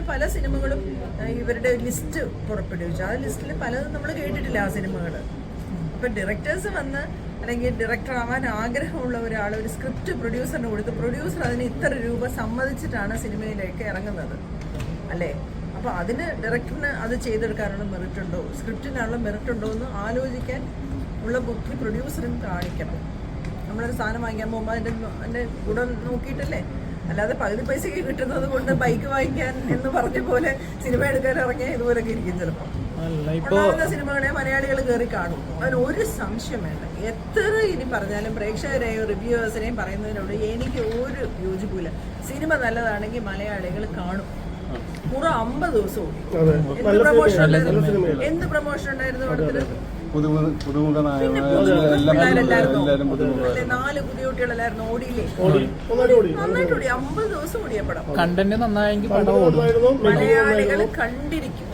പിന്നെ പല സിനിമകളും ഇവരുടെ ലിസ്റ്റ് പുറപ്പെടുവിച്ചു. ആ ലിസ്റ്റിൽ പലതും നമ്മൾ കേട്ടിട്ടില്ല ആ സിനിമകൾ അപ്പൊ ഡയറക്ടേഴ്സ് വന്ന് അല്ലെങ്കിൽ ഡയറക്ടർ ആവാൻ ആഗ്രഹമുള്ള ഒരാൾ ഒരു സ്ക്രിപ്റ്റ് പ്രൊഡ്യൂസറിന് കൊടുത്ത് പ്രൊഡ്യൂസർ അതിന് ഇത്ര രൂപ സമ്മതിച്ചിട്ടാണ് സിനിമയിലേക്ക് ഇറങ്ങുന്നത്. അല്ലേ? അപ്പോൾ അതിന് ഡയറക്ടറിന് അത് ചെയ്തെടുക്കാനുള്ള മെറിറ്റ് ഉണ്ടോ? സ്ക്രിപ്റ്റിനുള്ള മെറിറ്റ് ഉണ്ടോ എന്ന് ആലോചിക്കാൻ ഉള്ള ബുദ്ധി പ്രൊഡ്യൂസറും കാണിക്കണം. നമ്മളൊരു സാധനം വാങ്ങിക്കാൻ പോകുമ്പോൾ അതിന്റെ അതിന്റെ ഗുണം നോക്കിയിട്ടല്ലേ? അല്ലാതെ പകുതി പൈസയ്ക്ക് കിട്ടുന്നത് കൊണ്ട് ബൈക്ക് വാങ്ങിക്കാൻ എന്ന് പറഞ്ഞ പോലെ സിനിമ എടുക്കാൻ ഇറങ്ങിയാൽ ഇതുപോലൊക്കെ ഇരിക്കും ചിലപ്പോൾ ഉണ്ടാകുന്ന സിനിമകളെ മലയാളികൾ കയറി കാണും. അതിന് ഒരു സംശയം വേണ്ട. എത്ര ഇനി പറഞ്ഞാലും പ്രേക്ഷകരെയോ റിവ്യൂവേഴ്സിനെയും പറയുന്നതിനോട് എനിക്ക് ഒരു യോജിപ്പില്ല സിനിമ നല്ലതാണെങ്കിൽ മലയാളികൾ കാണും. മുറ അമ്പത് ദിവസം അതെ. എന്ത് നല്ല പ്രൊമോഷൻ ഉണ്ടായിരുന്നു? എന്ത് പ്രൊമോഷൻ ഉണ്ടായിരുന്നു പടം. കണ്ടന്റ് നന്നായെങ്കിൽ മലയാളികൾ കണ്ടിരിക്കും.